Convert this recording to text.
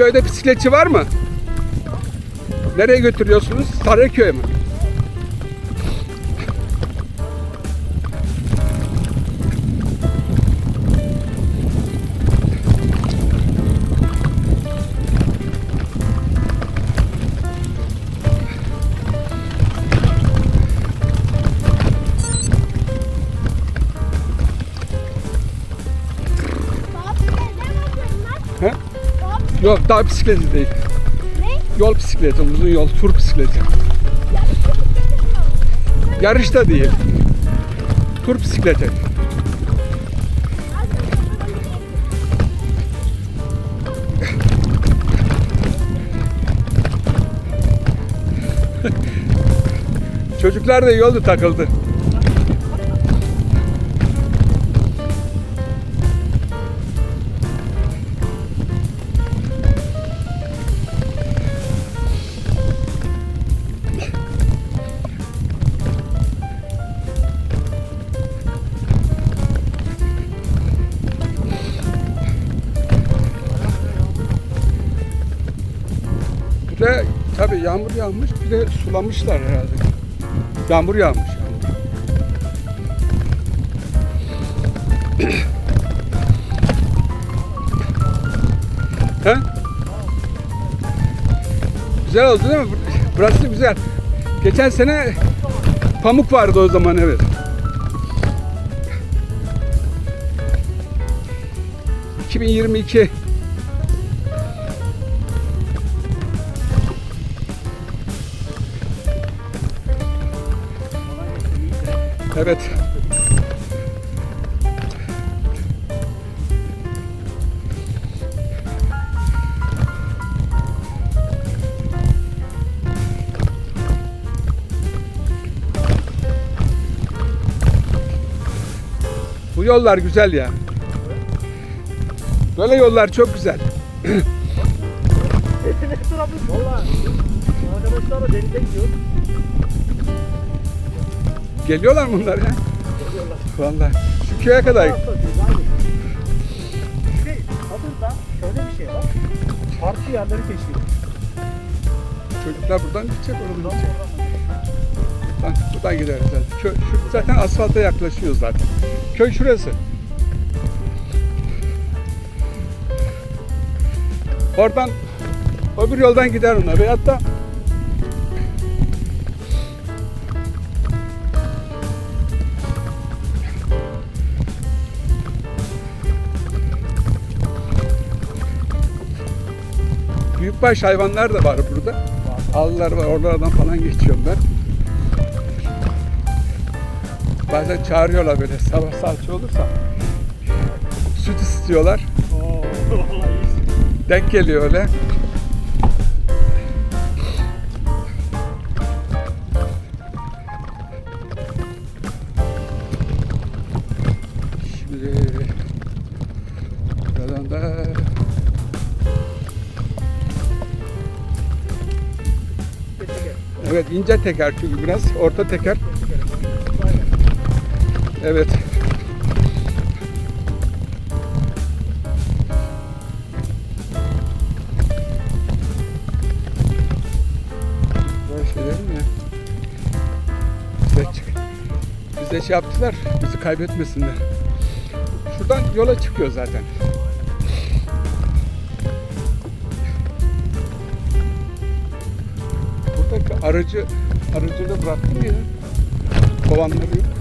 Köyde bisikletçi var mı? Nereye götürüyorsunuz? Bakıyorum lan. He? Yok daha bisikleti değil. Ne? Yol bisikleti, uzun yol, tur bisikleti. Yarış bisikleti mi? Yarış da değil. Tur bisikleti. Çocuklar da iyi oldu takıldı. De tabii yağmur yağmış, bir de sulamışlar herhalde. Yağmur yağmış. yağmur. He? Güzel oldu değil mi? Burası güzel. Geçen sene pamuk vardı o zaman evet. ...2022 Evet. Bu yollar güzel ya. Böyle yollar çok güzel. Valla arkadaşlarla denize gidiyor. Geliyorlar bunlar ya? Vallahi. Şu köye kadar. Şey, Adında şöyle bir şey var. Farklı yerleri keşfediyor. Çocuklar buradan gidecek, oradan gidecek. Buradan, buradan gideriz zaten. Köy, şu, zaten asfalta yaklaşıyoruz zaten. Köy şurası. Oradan öbür yoldan gider onlar. Veyahut da Büyükbaş hayvanlar da var burada. Ağlılar var, oralardan falan geçiyorum ben. Bazen çağırıyorlar böyle sabah salça olursa. Süt istiyorlar. Denk geliyor öyle. Şimdi buradan da Evet ince teker çünkü biraz orta teker. Evet. Bize şey yaptılar, bizi kaybetmesinler. Şuradan yola çıkıyor zaten. Aracı, aracı da bıraktım ya. Kovanları.